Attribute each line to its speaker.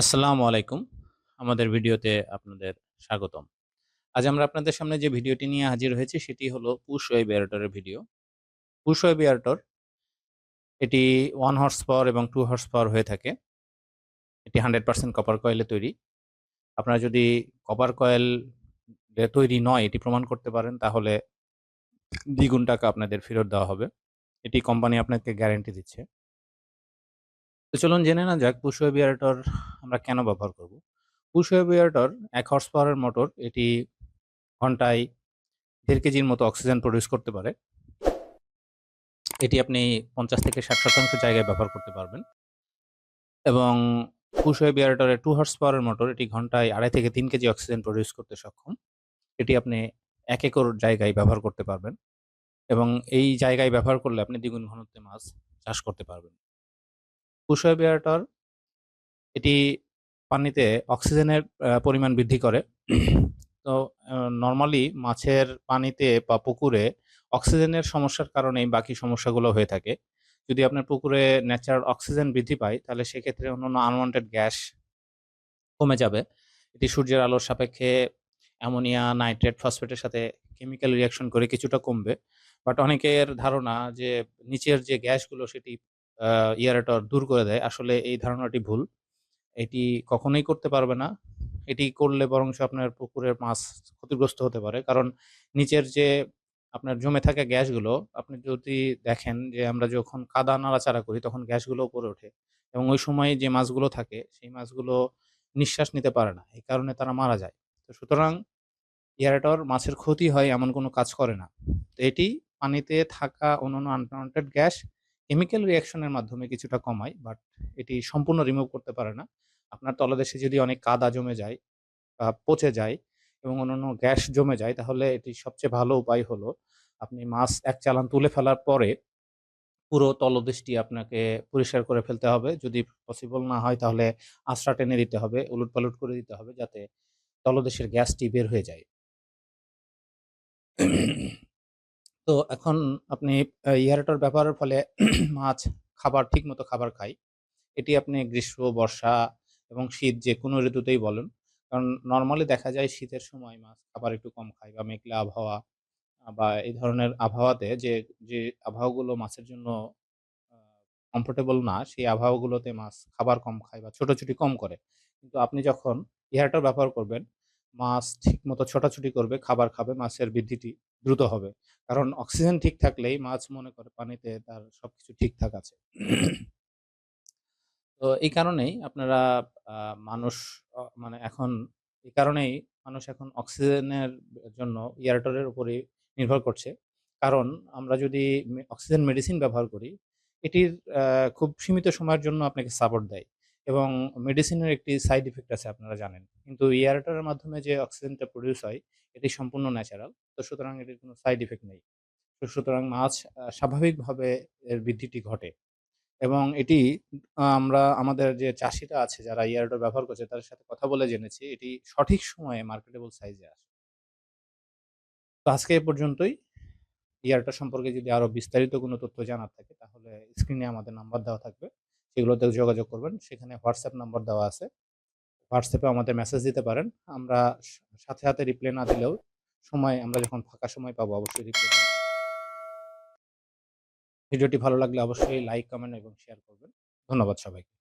Speaker 1: আসসালামু আলাইকুম। আমাদের ভিডিওতে আপনাদের স্বাগতম। আজ আমরা আপনাদের সামনে যে ভিডিওটি নিয়ে হাজির হয়েছি, সেটি হলো পুশ ওয়েব এয়ারটরের ভিডিও। পুশ ওয়েব এয়ারটর এটি ওয়ান হর্স পাওয়ার এবং টু হর্স পাওয়ার হয়ে থাকে। এটি হান্ড্রেড পার্সেন্ট কপার কয়েলে তৈরি। আপনারা যদি কপার কয়েল তৈরি নয়, এটি প্রমাণ করতে পারেন, তাহলে দ্বিগুণ টাকা আপনাদের ফেরত দেওয়া হবে। এটি কোম্পানি আপনাকে গ্যারেন্টি দিচ্ছে। তো চলুন জেনে না যাক পুশ এয়ারটর আমরা কেন ব্যবহার করব। পুশ এয়ারটর এক হর্স পাওয়ারের মোটর এটি ঘন্টায় দেড় কেজির মতো অক্সিজেন প্রডিউস করতে পারে। এটি আপনি পঞ্চাশ থেকে ষাট শতাংশ জায়গায় ব্যবহার করতে পারবেন। এবং পুশ এয়ারটরের টু হর্স পাওয়ারের মোটর এটি ঘন্টায় আড়াই থেকে তিন কেজি অক্সিজেন প্রডিউস করতে সক্ষম। এটি আপনি এক একর জায়গায় ব্যবহার করতে পারবেন। এবং এই জায়গায় ব্যবহার করলে আপনি দ্বিগুণ ঘনত্বে মাছ চাষ করতে পারবেন। পুশ ওয়েব এয়ারটর এটি পানিতে অক্সিজেনের পরিমাণ বৃদ্ধি করে। তো নর্মালি মাছের পানিতে বা পুকুরে অক্সিজেনের সমস্যার কারণেই বাকি সমস্যাগুলো হয়ে থাকে। যদি আপনার পুকুরে ন্যাচারাল অক্সিজেন বৃদ্ধি পায়, তাহলে সেক্ষেত্রে অন্যান্য আনওয়ান্টেড গ্যাস কমে যাবে। এটি সূর্যের আলোর সাপেক্ষে অ্যামোনিয়া, নাইট্রেট, ফসফেটের সাথে কেমিক্যাল রিয়াকশন করে কিছুটা কমবে। বাট অনেকের ধারণা যে নিচের যে গ্যাসগুলো সেটি ইয়ারেটর দূর করে দেয়। আসলে এই ধারণাটি ভুল। এটি কখনোই করতে পারবে না। এটি করলে বরঞ্চ আপনার পুকুরের মাছ ক্ষতিগ্রস্ত হতে পারে। কারণ নিচের যে আপনার জমে থাকা গ্যাসগুলো, আপনি যদি দেখেন যে আমরা যখন কাদা নাড়াচাড়া করি, তখন গ্যাসগুলো উপরে ওঠে এবং ওই সময় যে মাছগুলো থাকে, সেই মাছগুলো নিঃশ্বাস নিতে পারে না। এই কারণে তারা মারা যায়। তো সুতরাং এয়ারেটর মাছের ক্ষতি হয় এমন কোনো কাজ করে না। তো এটি পানিতে থাকা অন্যান্য আনওয়ান্টেড গ্যাস কেমিক্যাল রিয়াকশনের মাধ্যমে কিছুটা কমায় বাট এটি সম্পূর্ণ রিমুভ করতে পারে না। আপনার তলদেশে যদি অনেক কাদা জমে যায় বা পচে যায় এবং অন্যান্য গ্যাস জমে যায়, তাহলে এটি সবচেয়ে ভালো উপায় হলো আপনি মাছ এক চালান তুলে ফেলার পরে পুরো তলদেশটি আপনাকে পরিষ্কার করে ফেলতে হবে। যদি পসিবল না হয়, তাহলে আঁচড়া টেনে দিতে হবে উলট পালট করে দিতে হবে যাতে তলদেশের গ্যাসটি বের হয়ে যায়। তো এখন আপনি ইয়ারেটর ব্যবহারের ফলে মাছ, খাবার ঠিক মতো খাবার খায়। এটি আপনি গ্রীষ্ম, বর্ষা এবং শীত যে কোনো ঋতুতেই বলেন। কারণ নর্মালি দেখা যায় শীতের সময় মাছ খাবার একটু কম খায় বা মেঘলা আবহাওয়া বা এই ধরনের আবহাওয়াতে যে যে আবহাওয়াগুলো মাছের জন্য কমফোর্টেবল না, সেই আবহাওয়াগুলোতে মাছ খাবার কম খায় বা ছোটাছুটি কম করে। কিন্তু আপনি যখন এয়ারটার ব্যবহার করবেন, মাছ ঠিক মতো ছোটাছুটি করবে, খাবার খাবে, মাছের বৃদ্ধিটি দ্রুত হবে। কারণ অক্সিজেন ঠিক থাকলেই মাছ মনে করে পানিতে তার সবকিছু ঠিকঠাক আছে। তো এই কারণেই আপনারা মানুষ মানে এখন, এই কারণেই মানুষ এখন অক্সিজেনের জন্য এয়ারটরের উপরে নির্ভর করছে। কারণ আমরা যদি অক্সিজেন মেডিসিন ব্যবহার করি, এটির খুব সীমিত সময়ের জন্য আপনাকে সাপোর্ট দেয়। এবং মেডিসিনের একটি সাইড ইফেক্ট আছে আপনারা জানেন। কিন্তু এয়ারটরের মাধ্যমে যে অক্সিজেনটা প্রডিউস হয়, এটি সম্পূর্ণ ন্যাচারাল তো সুতরাং এটির কোনো সাইড ইফেক্ট নেই। তো সুতরাং মাছ স্বাভাবিকভাবে এর বৃদ্ধিটি ঘটে। এবং এটি আমরা, আমাদের যে চাষিরা আছে, যারা ইয়ারডো ব্যবহার করছে, তাদের সাথে কথা বলে জেনেছি, এটি সঠিক সময়ে মার্কেটেবল সাইজে আসে। তো আজকে এ পর্যন্তই। ইয়ারটা সম্পর্কে যদি আরও বিস্তারিত কোনো তথ্য জানার থাকে, তাহলে স্ক্রিনে আমাদের নাম্বার দেওয়া থাকবে। সেগুলোতে যোগাযোগ করবেন। সেখানে হোয়াটসঅ্যাপ নাম্বার দেওয়া আছে। হোয়াটসঅ্যাপে আমাদের মেসেজ দিতে পারেন। আমরা সাথে সাথে রিপ্লাই না দিলেও সময়, আমরা যখন ফাঁকা সময় পাবো, অবশ্যই রিপ্লাই ভিডিওটি ভালো লাগলে অবশ্যই লাইক কমেন্ট এবং শেয়ার করবেন। ধন্যবাদ সবাইকে।